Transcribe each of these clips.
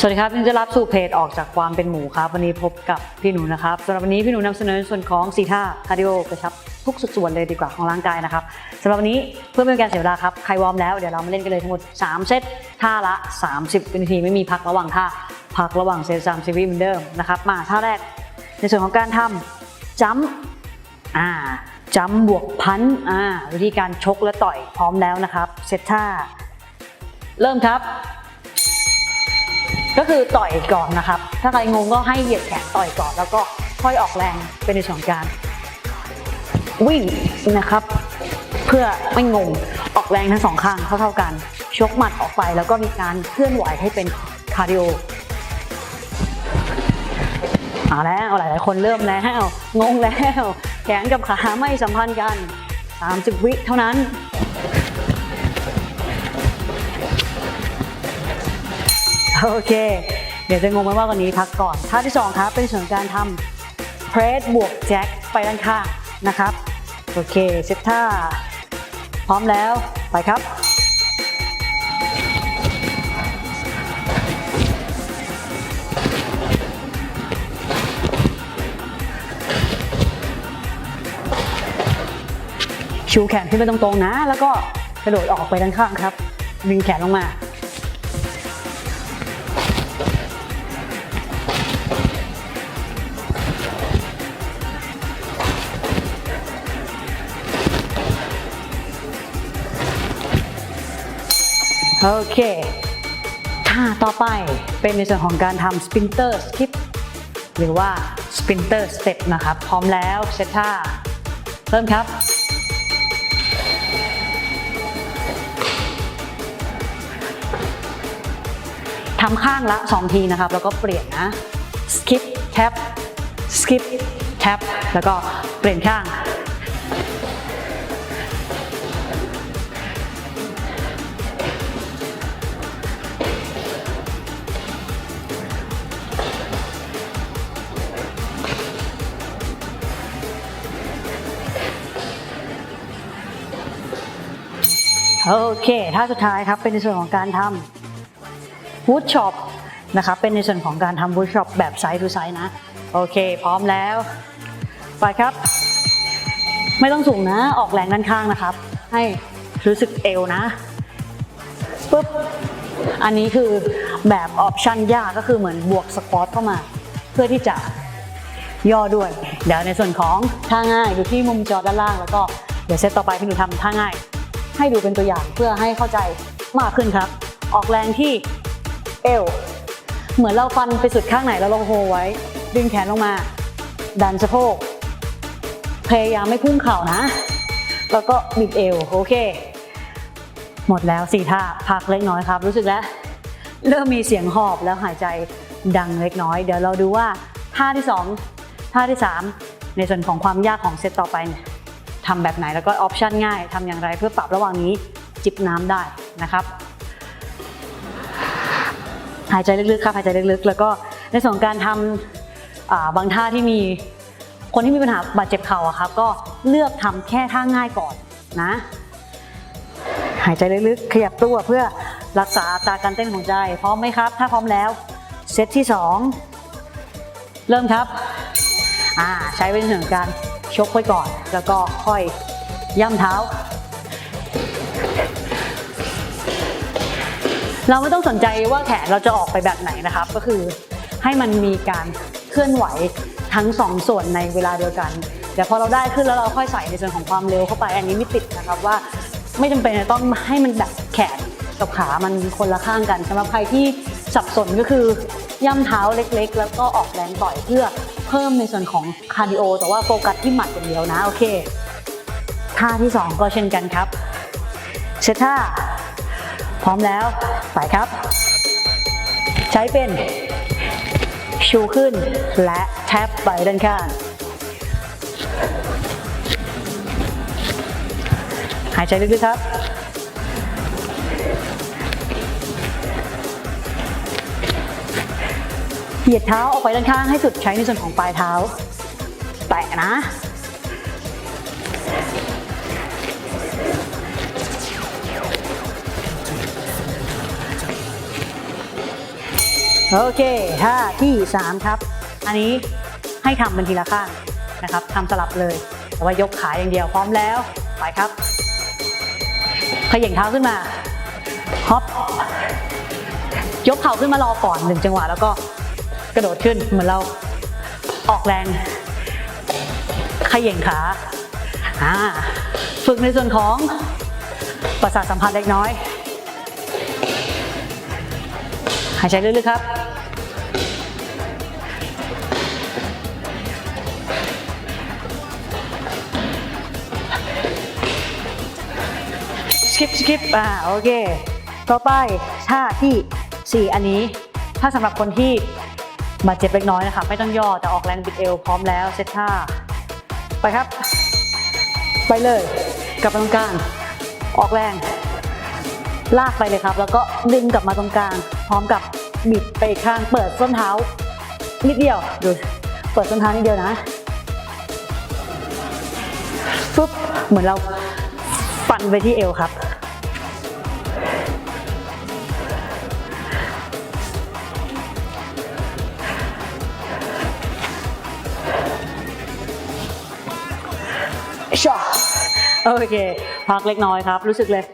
สวัสดีครับยินดีต้อนรับสู่เพจออกจากความเป็นหมูครับ วันนี้พบกับพี่หนูนะครับสำหรับวันนี้พี่หนูนำเสนอส่วนของสีท่าคาร์ดิโอกระชับทุกสส่วนเลยดีกว่าของร่างกายนะครับสำหรับวันนี้เพื่อไม่เป็นการเสียเวลาครับใครวอร์มแล้วเดี๋ยวเรามาเล่นกันเลยทั้งหมด 3 เซตท่าละ 30วินาทีไม่มีพักระหว่างท่าพักระหว่างเซต30วิเหมือนเดิมนะครับมาท่าแรก ในส่วนของการทำจัมอ่าจัมบวกพันอ่าวิธีการชกและต่อยพร้อมแล้วนะครับเซตท่า เริ่มครับ ก็คือต่อยก่อนนะครับ ถ้าใครงงก็ให้เหยียดแขนต่อยก่อน แล้วก็ค่อยออกแรงเป็นในส่วนของการ วิ่งนะครับ เพื่อไม่งงออกแรงทั้งสองข้างเท่าๆกันชกหมัดออกไปแล้วก็มีการเคลื่อนไหวให้เป็นคาร์ดิโอเอาแล้วหลายๆคนเริ่มแล้ว งงแล้ว แขนกับขาไม่สัมพันธ์กัน 30 วิเท่านั้น โอเค เดี๋ยวจะงงไหมว่าวันนี้พักก่อน ท่าที่2ครับเป็นส่วนการทำเพรสบวกแจ็คไปด้านข้างนะครับ โอเคเซตท่า พร้อมแล้วไปครับชูแขนขึ้นไปตรงๆนะ แล้วก็กระโดดออกไปด้านข้างครับ ดึงแขนลงมา โอเคท่าต่อไปเป็นในส่วนของการทำสปินเตอร์สคิปหรือว่าสปินเตอร์สเต็ปนะครับ พร้อมแล้วเซตท่า เริ่มครับทำข้างละ 2 ทีนะครับ แล้วก็เปลี่ยนนะ skip tap skip tap แล้วก็เปลี่ยนข้าง โอเคท่าสุดท้ายครับเป็นในส่วนของการทำวูดช็อปนะครับเป็นในส่วนของการทำวูดช็อปแบบไซส์ทูไซส์นะ โอเค พร้อมแล้ว ไปครับ ไม่ต้องสูงนะออกแรงด้านข้างนะครับ ให้รู้สึกเอวนะปุ๊บอันนี้คือแบบออปชันยากก็คือเหมือนบวกสควอตเข้ามา เพื่อที่จะย่อด้วย เดี๋ยวในส่วนของท่าง่ายอยู่ที่มุมจอด้านล่าง แล้วก็เดี๋ยวเซตต่อไปพี่หนูทำท่าง่าย ให้ดูเป็นตัวอย่างเพื่อให้เข้าใจมากขึ้นครับ ออกแรงที่เอว เหมือนเราฟันไปสุดข้างไหนแล้วเราโฮไว้ ดึงแขนลงมา ดันสะโพก พยายามไม่พุ่งเข่านะ แล้วก็บิดเอว โอเค หมดแล้วสี่ท่า พักเล็กน้อยครับ รู้สึกแล้ว เริ่มมีเสียงหอบแล้วหายใจดังเล็กน้อย เดี๋ยวเราดูว่าท่าที่สองท่าที่สามในส่วนของความยากของเซตต่อไปเนี่ย ทำแบบไหนแล้วก็ออปชันง่ายทำอย่างไรเพื่อปรับระหว่างนี้จิบน้ำได้นะครับ หายใจลึกๆครับหายใจลึกๆ แล้วก็ในส่วนการทำาบางท่าที่มีคนที่มีปัญหาบาดเจ็บเข่าอะครับก็เลือกทำแค่ท่าง่ายก่อนนะ หายใจลึกๆ ขยับตัวเพื่อรักษาอัตราการเต้นของใจ พร้อมไหมครับ ถ้าพร้อมแล้วเซตที่ 2 เริ่มครับ อ่า ใช้เป็นเรื่องของการ ชกไว้ก่อน แล้วก็ค่อยย่ำเท้า เราไม่ต้องสนใจว่าแขนเราจะออกไปแบบไหนนะครับ ก็คือให้มันมีการเคลื่อนไหวทั้งสองส่วนในเวลาเดียวกันเดี๋ยวพอเราได้ขึ้นแล้วเราค่อยใส่ในส่วนของความเร็วเข้าไป อันนี้ไม่ติดนะครับว่าไม่จำเป็นจะต้องให้มันแบบแขนกับขามันคนละข้างกันสำหรับใครที่สับสนก็คือย่ำเท้าเล็กๆ แล้วก็ออกแรงต่อยเพื่อ เพิ่มในส่วนของคาร์ดิโอแต่ว่าโฟกัสที่หมัดอย่างเดียวนะโอเคท่าที่สองก็เช่นกันครับเซตท่าพร้อมแล้วไปครับ ใช้เป็นชูขึ้นและแทบไปด้านข้างหายใจลึกๆครับ เหยียดเท้าออกไปด้านข้างให้สุดใช้ในส่วนของปลายเท้า แตะนะ โอเคท่าที่ 3 ครับ อันนี้ให้ทำเป็นทีละข้างนะครับทำสลับเลยแต่ว่ายกขาอย่างเดียวพร้อมแล้ว ไปครับขย่งเท้าขึ้นมาฮอปยกเข่าขึ้นมารอก่อนหนึ่งจังหวะแล้วก็ ระโดดขึ้นเหมือนเราออกแรงขย่งขาอ่าฝึกในส่วนของประสาทสัมผัสเล็กน้อย หายใจลึกๆครับ สกิปสกิปอ่าโอเค ต่อไปท่าที่ 4 อันนี้ ถ้าสำหรับคนที่ บาดเจ็บเล็กน้อยนะคะ ไม่ต้องย่อแต่ออกแรงบิดเอวพร้อมแล้วเซตท่า ไปครับ ไปเลยกลับมาตรงกลาง ออกแรง ลากไปเลยครับ แล้วก็ดึงกลับมาตรงกลาง พร้อมกับบิดไปอีกข้างเปิดส้นเท้า นิดเดียวดูเปิดส้นเท้านิดเดียวนะปุ๊บเหมือนเราฟันไปที่เอวครับ โอเค พักเล็กน้อยครับ รู้สึกเลย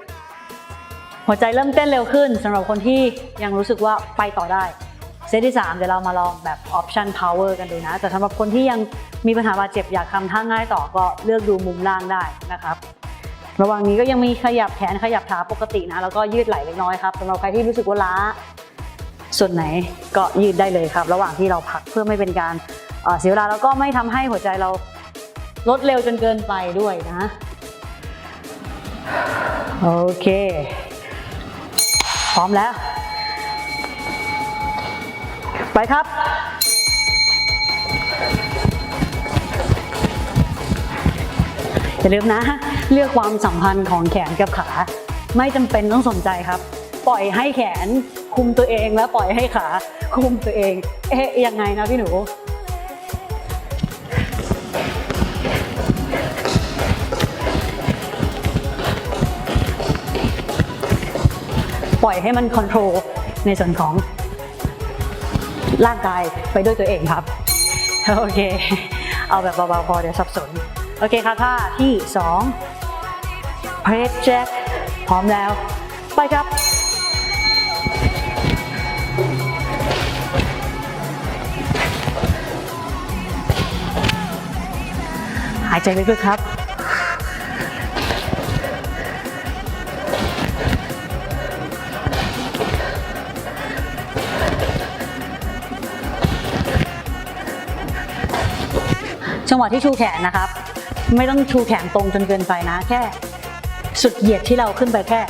หัวใจเริ่มเต้นเร็วขึ้นสำหรับคนที่ยังรู้สึกว่าไปต่อได้ เซตที่ 3 เดี๋ยวเรามาลองแบบ option power กันดูนะ แต่สำหรับคนที่ยังมีปัญหาบาดเจ็บอยากทำท่าง่ายต่อก็เลือกดูมุมล่างได้นะครับระหว่างนี้ก็ยังมีขยับแขนขยับขาปกตินะ แล้วก็ยืดไหล่เล็กน้อยครับสำหรับใครที่รู้สึกว่าล้า ส่วนไหนก็ยืดได้เลยครับ ระหว่างที่เราพักเพื่อไม่เป็นการเอ่อเสียเวลาแล้วก็ไม่ทำให้หัวใจเราลดเร็วจนเกินไปด้วยนะ โอเค พร้อมแล้ว ไปครับอย่าลืมนะ เลือกความสัมพันธ์ของแขนกับขา ไม่จำเป็นต้องสนใจครับ ปล่อยให้แขนคุมตัวเองแล้วปล่อยให้ขาคุมตัวเอง เอ๊ะยังไงนะพี่หนู ปล่อยให้มันคอนโทรลในส่วนของร่างกายไปด้วยตัวเองครับ โอเค เอาแบบเบาๆพอเดี๋ยวสับสน โอเคค่ะท่าที่2เพรสแจ็คพร้อมแล้ว ไปครับหายใจลึกๆครับ จังหวะที่ชูแขนนะครับ ไม่ต้องชูแขนตรงจนเกินไปนะ แค่สุดเหยียดที่เราขึ้นไปแค่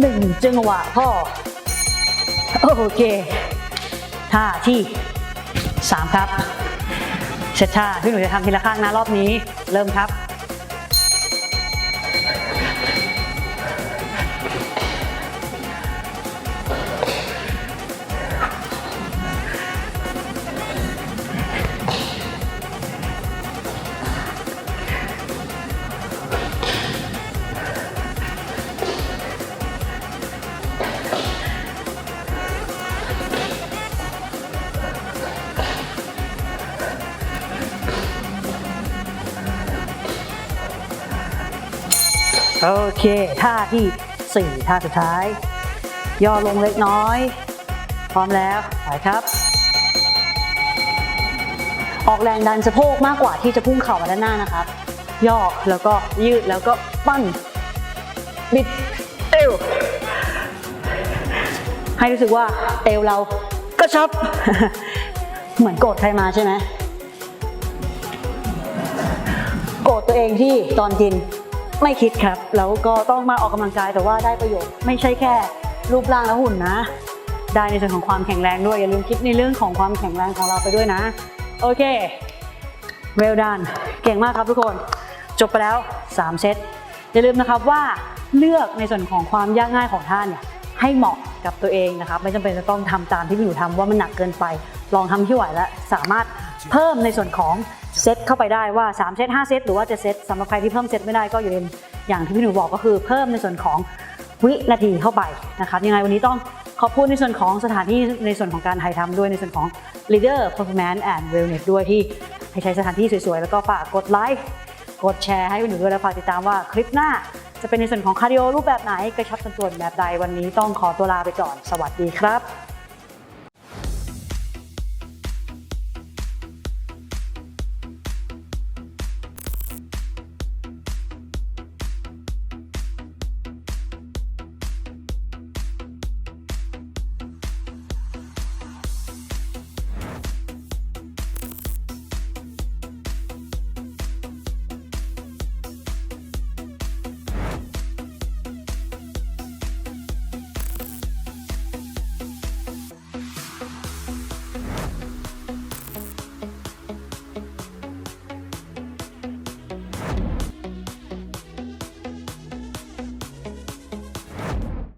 หนึ่งจังหวะพ่อโอเคท่าที่สามครับเสร็จท่าพี่หนูจะทำทีละข้างนะรอบนี้เริ่มครับ โอเค ท่าที่ 4 ท่าสุดท้าย ย่อลงเล็กน้อย พร้อมแล้วไปครับ ออกแรงดันสะโพกมากกว่าที่จะพุ่งเข่ามาด้านหน้านะครับ ย่อแล้วก็ยืดแล้วก็ปั้น บิดเอวให้รู้สึกว่าเอวเรากระชับ เหมือนโกรธใครมาใช่ไหมโกรธตัวเองที่ตอนกิน ไม่คิดครับ แล้วก็ต้องมาออกกำลังกายแต่ว่าได้ประโยชน์ไม่ใช่แค่รูปร่างและหุ่นนะ ได้ในส่วนของความแข็งแรงด้วย อย่าลืมคิดในเรื่องของความแข็งแรงของเราไปด้วยนะ โอเค เวลดันเก่งมากครับทุกคน จบไปแล้ว 3 เซต อย่าลืมนะครับว่าเลือกในส่วนของความยากง่ายของท่านเนี่ยให้เหมาะกับตัวเองนะครับ ไม่จำเป็นจะต้องทำตามที่พี่อยู่ทำว่ามันหนักเกินไป ลองทำที่ไหวแล้วสามารถเพิ่มในส่วนของ เซตเข้าไปได้ว่า 3 เซต 5 เซต หรือว่าจะเซตสำหรับใครที่เพิ่มเซตไม่ได้ก็อย่าลืมอย่างที่พี่หนูบอกก็คือเพิ่มในส่วนของวินาทีเข้าไปนะครับยังไงวันนี้ต้องขอบคุณในส่วนของสถานที่ในส่วนของการถ่ายทำด้วยในส่วนของ Leader Performance and Wellness ด้วยที่ให้ใช้สถานที่สวยๆ แล้วก็ฝากกดไลค์กดแชร์ให้คุณอยู่ด้วยและฝากติดตามว่าคลิปหน้า จะเป็นในส่วนของคาร์ดิโอรูปแบบไหนกระชับสัดส่วนแบบใดวันนี้ต้องขอตัวลาไปก่อน สวัสดีครับ